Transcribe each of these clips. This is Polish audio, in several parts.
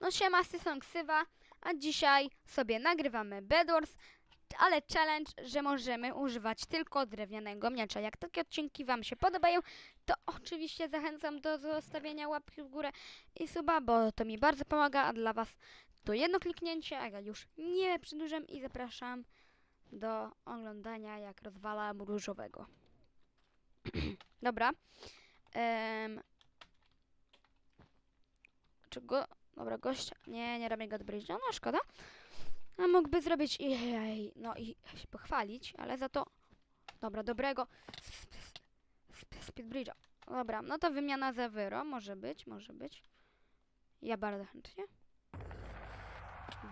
No siema, Syson Ksywa, a dzisiaj sobie nagrywamy Bedwars, ale challenge, że możemy używać tylko drewnianego miecza. Jak takie odcinki Wam się podobają, to oczywiście zachęcam do zostawienia łapki w górę i suba, bo to mi bardzo pomaga, a dla Was to jedno kliknięcie, a ja już nie przedłużam i zapraszam do oglądania, jak rozwalam różowego. Dobra. Em, czy go... Dobra, gościa... Nie, nie robię go bridge'a, no szkoda. A mógłby zrobić i... Ej, no i się pochwalić, ale za to... Dobra, dobrego... Speed bridge'a. Dobra, no to wymiana za wyro. Może być, może być. Ja bardzo chętnie.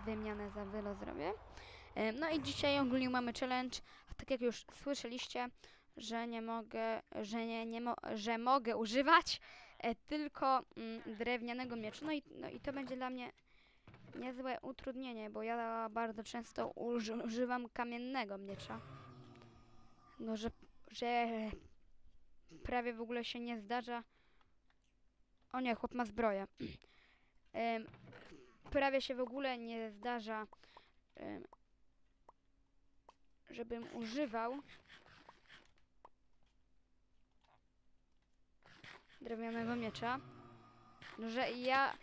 Wymianę za wyro zrobię. No i dzisiaj ogólnie mamy challenge, tak jak już słyszeliście, że nie mogę, że nie, nie mo, że mogę używać tylko mm, drewnianego miecza. No i, no i to będzie dla mnie niezłe utrudnienie, bo ja bardzo często uży, używam kamiennego miecza. No, że, że prawie w ogóle się nie zdarza. O nie, chłop ma zbroję. Prawie się w ogóle nie zdarza, em, żebym używał drewnianego miecza. No, że ja...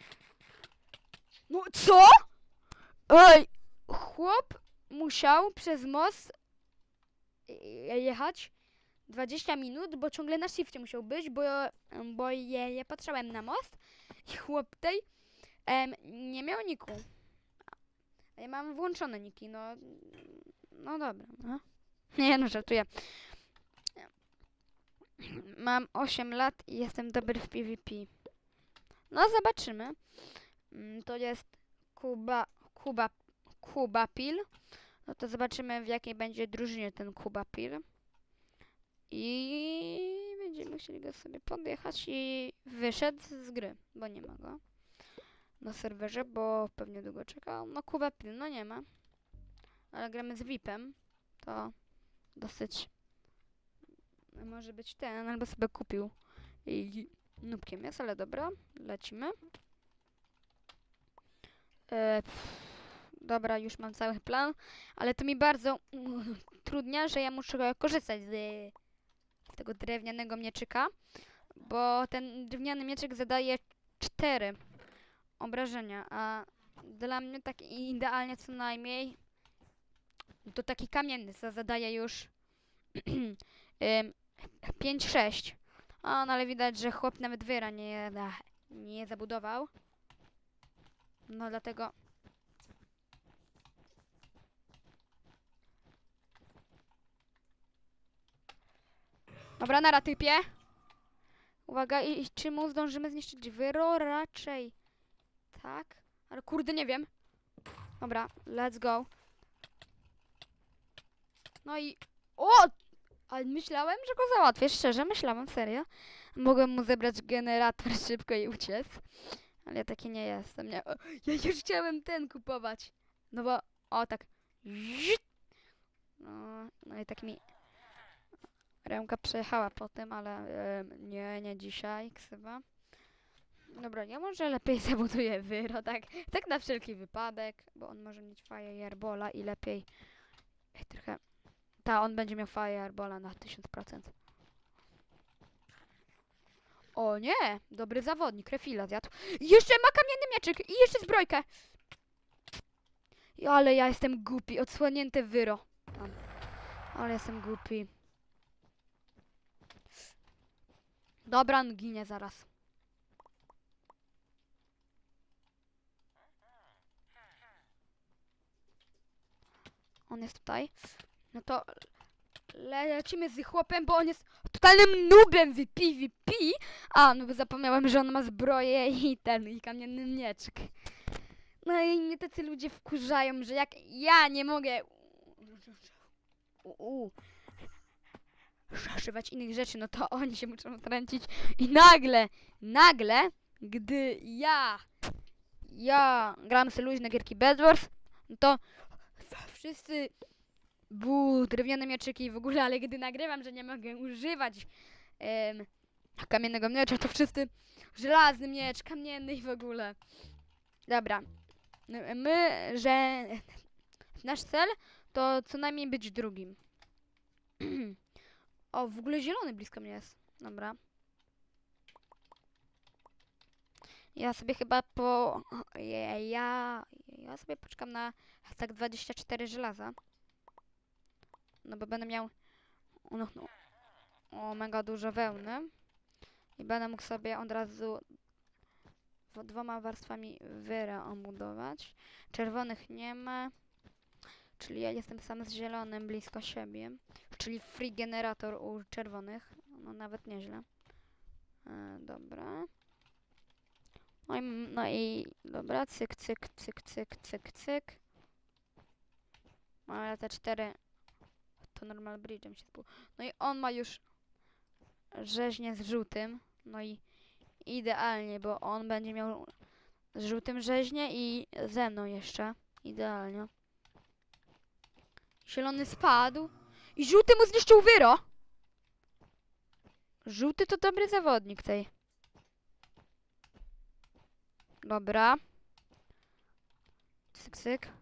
No co? Ej! Chłop musiał przez most je- jechać 20 minut, bo ciągle na shifcie musiał być, bo, bo je, patrzyłem na most i chłop tej em, nie miał niku. Ja mam włączone niki, no... No dobra, no. Nie no, żartuję. Mam 8 lat i jestem dobry w PvP. No zobaczymy. Mm, To jest Kuba, Kuba, Kuba Pil. No to zobaczymy w jakiej będzie drużynie ten Kuba Pil. I będziemy musieli go sobie podjechać i wyszedł z gry, bo nie ma go na serwerze, bo pewnie długo czekał. No Kuba Pil, no nie ma. Ale gramy z VIP-em. To dosyć może być ten, albo sobie kupił i nubkiem jest, ale dobra, lecimy. E, pff, dobra, już mam cały plan, ale to mi bardzo utrudnia, że ja muszę korzystać z, z tego drewnianego mieczyka, bo ten drewniany mieczyk zadaje 4 obrażenia, a dla mnie tak idealnie co najmniej to taki kamienny zadaje już 5-6. O, no ale widać, że chłop nawet wyra nie, nie zabudował. No dlatego... Dobra, nara typie. Uwaga, i, i czy mu zdążymy zniszczyć wyro? Raczej. Tak? Ale kurde, nie wiem. Dobra, let's go. No i... O! Ale myślałem, że go załatwię, szczerze, myślałem, serio. Mogłem mu zebrać generator szybko i uciec. Ale ja taki nie jestem, nie. O, ja już chciałem ten kupować. No bo, o tak. No, no i tak mi ręka przejechała po tym, ale nie, nie dzisiaj, ksywa. Dobra, ja może lepiej zabuduję wyro, tak, tak na wszelki wypadek, bo on może mieć Firebola i lepiej Ej, trochę ta, on będzie miał Firebola na 1000%. O nie! Dobry zawodnik, refila zjadł. Jeszcze ma kamienny mieczyk i jeszcze zbrojkę. Ale ja jestem głupi, odsłonięte wyro. Ale jestem głupi. Dobra, on ginie zaraz. On jest tutaj. No to le lecimy z chłopem, bo on jest totalnym nubem w PvP. A, no bo zapomniałem, że on ma zbroję i ten, i kamienny mieczek. No i mnie tacy ludzie wkurzają, że jak ja nie mogę u, u, zaszywać innych rzeczy, no to oni się muszą trącić. I nagle, nagle, gdy ja, ja gram sobie luźne gierki Bedwars, no to wszyscy bu, drewniane mieczyki w ogóle, ale gdy nagrywam, że nie mogę używać em, kamiennego miecza, to wszyscy żelazny miecz, kamienny i w ogóle. Dobra. My- My, że nasz cel to co najmniej być drugim. o, w ogóle zielony blisko mnie jest. Dobra. Ja sobie chyba po... Ja, ja, ja sobie poczekam na tak 24 żelaza. No bo będę miał... No, no, o, mega dużo wełny. I będę mógł sobie od razu dwoma warstwami wyra obudować. Czerwonych nie ma. Czyli ja jestem sam z zielonym blisko siebie. Czyli free generator u czerwonych. No nawet nieźle. E, dobra. No i, no i dobra, cyk, cyk, cyk, cyk, cyk, cyk. Ale te cztery to normal bridge'em się spół. No i on ma już rzeźnię z żółtym. No i idealnie, bo on będzie miał z żółtym rzeźnię i ze mną jeszcze. Idealnie. Zielony spadł. I żółty mu zniszczył wyro. Żółty to dobry zawodnik tej. Dobra. Cyk, cyk.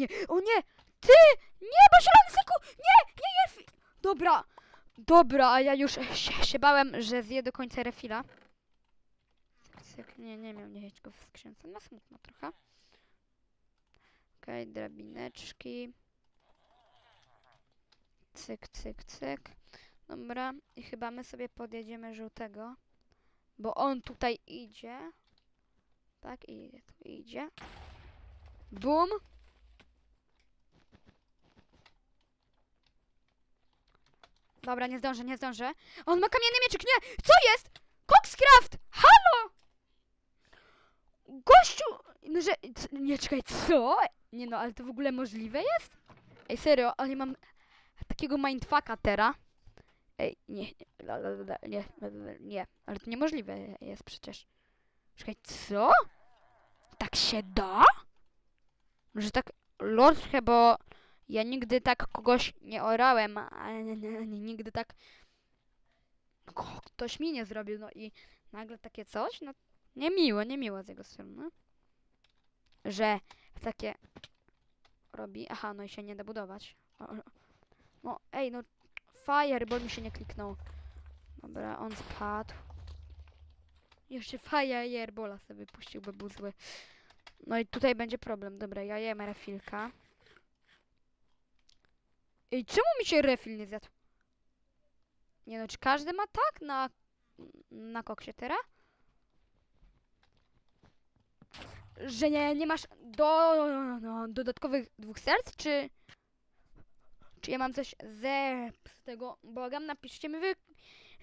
Nie, o nie! Ty! Nie, bo zielony syku! Nie, nie jest! Dobra, dobra, a ja już się, się bałem, że zje do końca refila. Cyk. Nie, nie miał nie go w skrzynce. No smutno trochę. Okej, drabineczki. Cyk, cyk, cyk. Dobra, i chyba my sobie podjedziemy żółtego. Bo on tutaj idzie. Tak, i tu idzie. Bum! Dobra, nie zdążę, nie zdążę. On ma kamienny mieczyk, nie! Co jest? Coxcraft! Halo! Gościu! No, że... Nie, czekaj, co? Nie no, ale to w ogóle możliwe jest? Ej, serio, ale mam takiego mindfucka teraz. Ej, nie, nie, nie, nie, ale to niemożliwe jest przecież. Czekaj, co? Tak się da? Może tak, lord bo ja nigdy tak kogoś nie orałem, ani nigdy tak ktoś mi nie zrobił, no i nagle takie coś, no niemiło, niemiło z jego strony, że takie robi, aha, no i się nie da budować. No, ej, no Fireball mi się nie kliknął. Dobra, on spadł. Jeszcze Firebola sobie puścił, bo był zły. No i tutaj będzie problem. Dobra, ja jem refilka. Ej, czemu mi się refil nie zjadł? Nie no, czy każdy ma tak na, na koksie teraz? Że nie, nie masz do, no, dodatkowych dwóch serc, czy... Czy ja mam coś ze z tego? Błagam, napiszcie mi wy,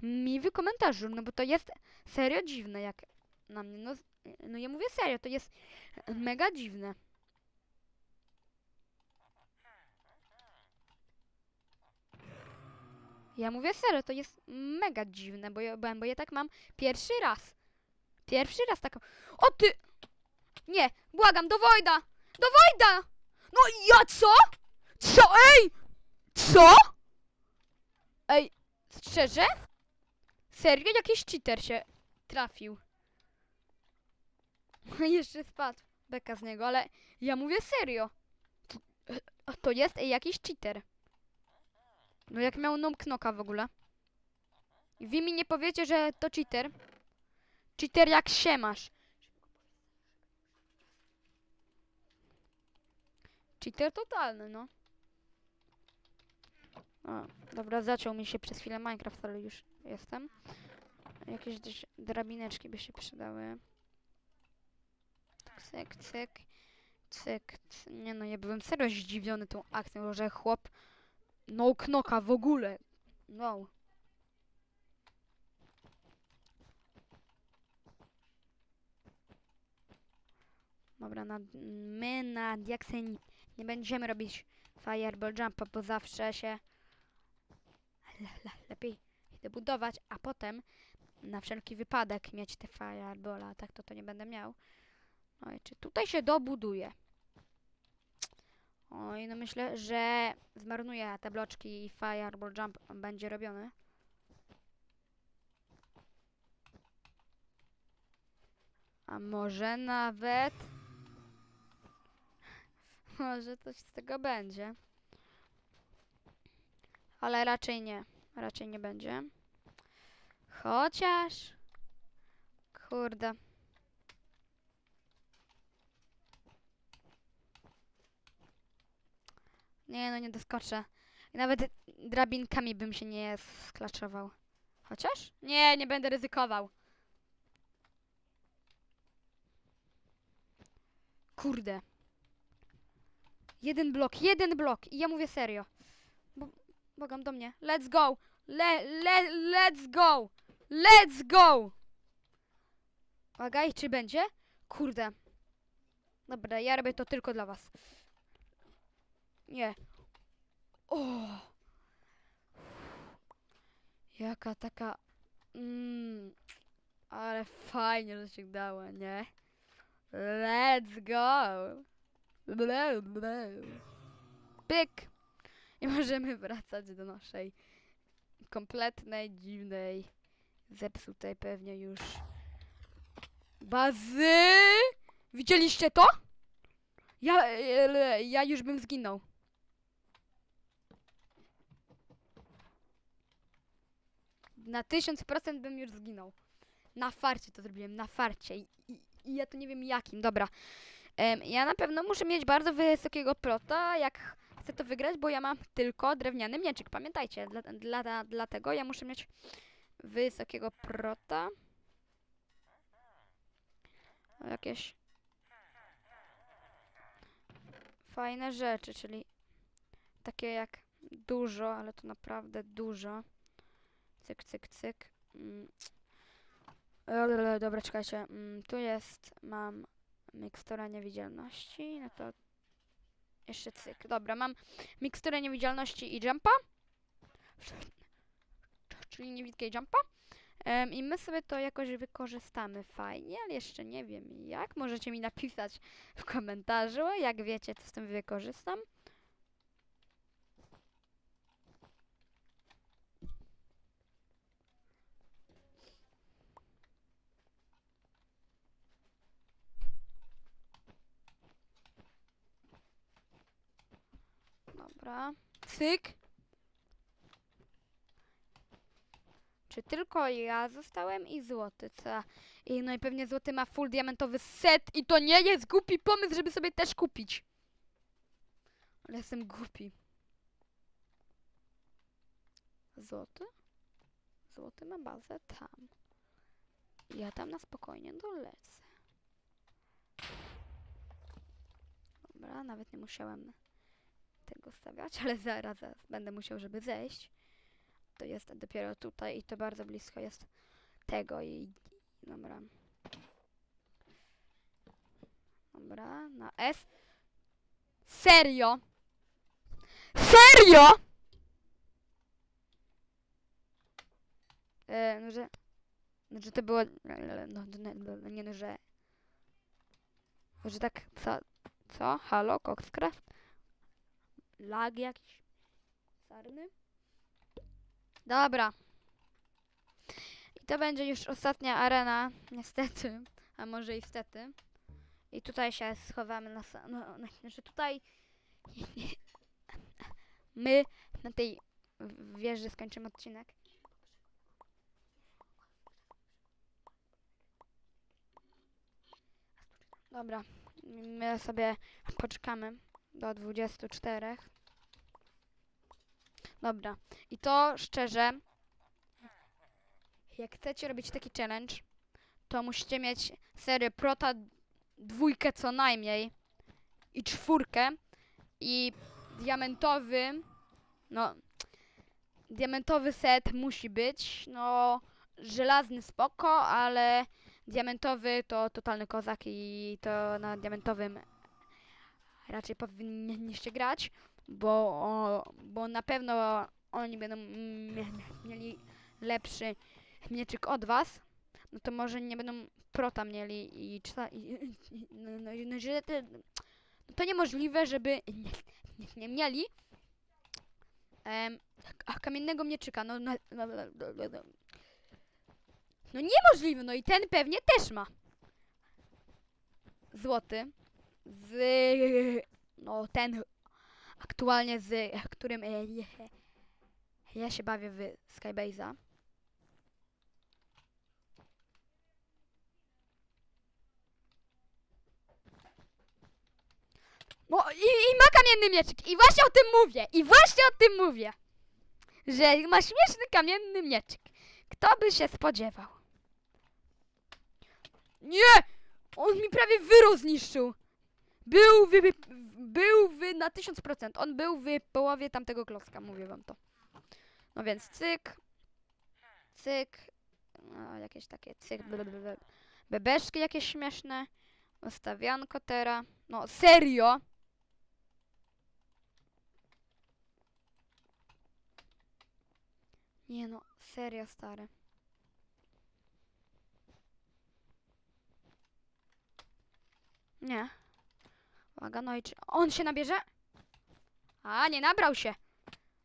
mi w komentarzu, no bo to jest serio dziwne jak na mnie. No, no ja mówię serio, to jest mega dziwne. Ja mówię serio, to jest mega dziwne, bo ja, bo ja tak mam pierwszy raz. Pierwszy raz taką. O ty! Nie, błagam, do Wojda! Do Wojda! No ja co? Co? Ej! Co? Ej, szczerze? Serio? Jakiś cheater się trafił. Jeszcze spadł. Beka z niego, ale ja mówię serio. To, to jest jakiś cheater. No jak miał nom knoka w ogóle. I wy mi nie powiecie, że to cheater. Cheater jak się masz. Cheater totalny, no. O, dobra, zaciął mi się przez chwilę Minecraft, ale już jestem. Jakieś drabineczki by się przydały. Cyk, cyk, cyk, cy- Nie no, ja byłem serio zdziwiony tą akcją, że chłop no knoka w ogóle. No. Dobra, na, my na diaksy nie, będziemy robić fireball jumpa, bo zawsze się le, le, lepiej dobudować, a potem na wszelki wypadek mieć te firebola, tak to to nie będę miał. No i czy tutaj się dobuduje? Oj, no myślę, że zmarnuję te bloczki i fireball jump będzie robiony. A może nawet... Może coś z tego będzie. Ale raczej nie. Raczej nie będzie. Chociaż... Kurde. Nie no, nie doskoczę. Nawet drabinkami bym się nie sklaczował. Chociaż? Nie, nie będę ryzykował. Kurde. Jeden blok, jeden blok. I ja mówię serio. Bo, bogam do mnie. Let's go. Le, le, let's go. Let's go. Uwaga, czy będzie? Kurde. Dobra, ja robię to tylko dla was. Nie. O! Jaka taka... Mm, ale fajnie, że się dało, nie? Let's go! Ble, ble. Pyk! I możemy wracać do naszej kompletnej, dziwnej, zepsutej pewnie już bazy. Widzieliście to? Ja, e, ja już bym zginął. Na 1000% bym już zginął. Na farcie to zrobiłem, na farcie. I, i, i ja to nie wiem jakim. Dobra. Ja na pewno muszę mieć bardzo wysokiego prota, jak chcę to wygrać, bo ja mam tylko drewniany mieczyk. Pamiętajcie, dla, dla, dlatego ja muszę mieć wysokiego prota. Jakieś fajne rzeczy, czyli takie jak dużo, ale to naprawdę dużo. Cyk, cyk, cyk. Mm. Dobra, czekajcie. Mm, Tu jest, mam miksturę niewidzialności, no to jeszcze cyk. Dobra, mam miksturę niewidzialności i jumpa. Czyli niewidkę i jumpa. Em, I my sobie to jakoś wykorzystamy fajnie, ale jeszcze nie wiem jak. Możecie mi napisać w komentarzu, jak wiecie, co z tym wykorzystam. Dobra. Cyk. Czy tylko ja zostałem i złoty, co? I no i pewnie złoty ma full diamentowy set i to nie jest głupi pomysł, żeby sobie też kupić. Ale jestem głupi. Złoty? Złoty ma bazę tam. Ja tam na spokojnie dolecę. Dobra, nawet nie musiałem tego stawiać, ale zaraz, będę musiał, żeby zejść. To jest dopiero tutaj i to bardzo blisko jest tego i dobra. Dobra, na S. Serio? Serio? E, no, że... No, że to było... No, no, no, nie no, że... Że tak... Co? Co? Halo? Coxcraft? Lag jakiś? Sarny? Dobra. I to będzie już ostatnia arena, niestety, a może i stety. I tutaj się schowamy na... No, no, znaczy tutaj... My na tej wieży skończymy odcinek. Dobra, my sobie poczekamy do 24. Dobra, i to szczerze, jak chcecie robić taki challenge, to musicie mieć serię prota dwójkę co najmniej i czwórkę. I diamentowy, no, diamentowy set musi być, no, żelazny spoko, ale diamentowy to totalny kozak i to na diamentowym raczej powinniście grać, bo, bo na pewno oni będą mie- mieli lepszy mieczyk od was, no to może nie będą prota mieli i, i, no, no, no, że no to niemożliwe, żeby nie, nie, nie mieli em, kamiennego mieczyka, no, no, no, no, no, no, no. no niemożliwe, no i ten pewnie też ma. złoty z no ten aktualnie z którym e, ja się bawię w Skybase'a. No i, i ma kamienny mieczyk. I właśnie o tym mówię. I właśnie o tym mówię. Że ma śmieszny kamienny mieczyk. Kto by się spodziewał? Nie! On mi prawie wyro zniszczył. Był w, był w, na 1000%. On był w połowie tamtego klocka, mówię wam to. No więc cyk, cyk, no, jakieś takie cyk, blablabla. bebeszki jakieś śmieszne, ustawianko teraz. No serio? Nie no, serio stary. Nie. Uwaga, no i czy on się nabierze? A, nie nabrał się.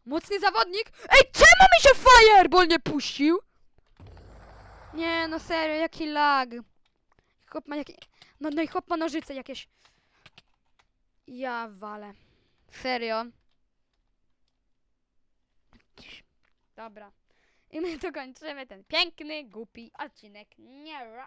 Mocny zawodnik. Ej, czemu mi się Fireball nie puścił? Nie, no serio, jaki lag. Chłop ma jakie... No, no i chłop ma nożyce jakieś. Ja walę. Serio. Dobra. I my tu kończymy ten piękny, głupi odcinek. Nie.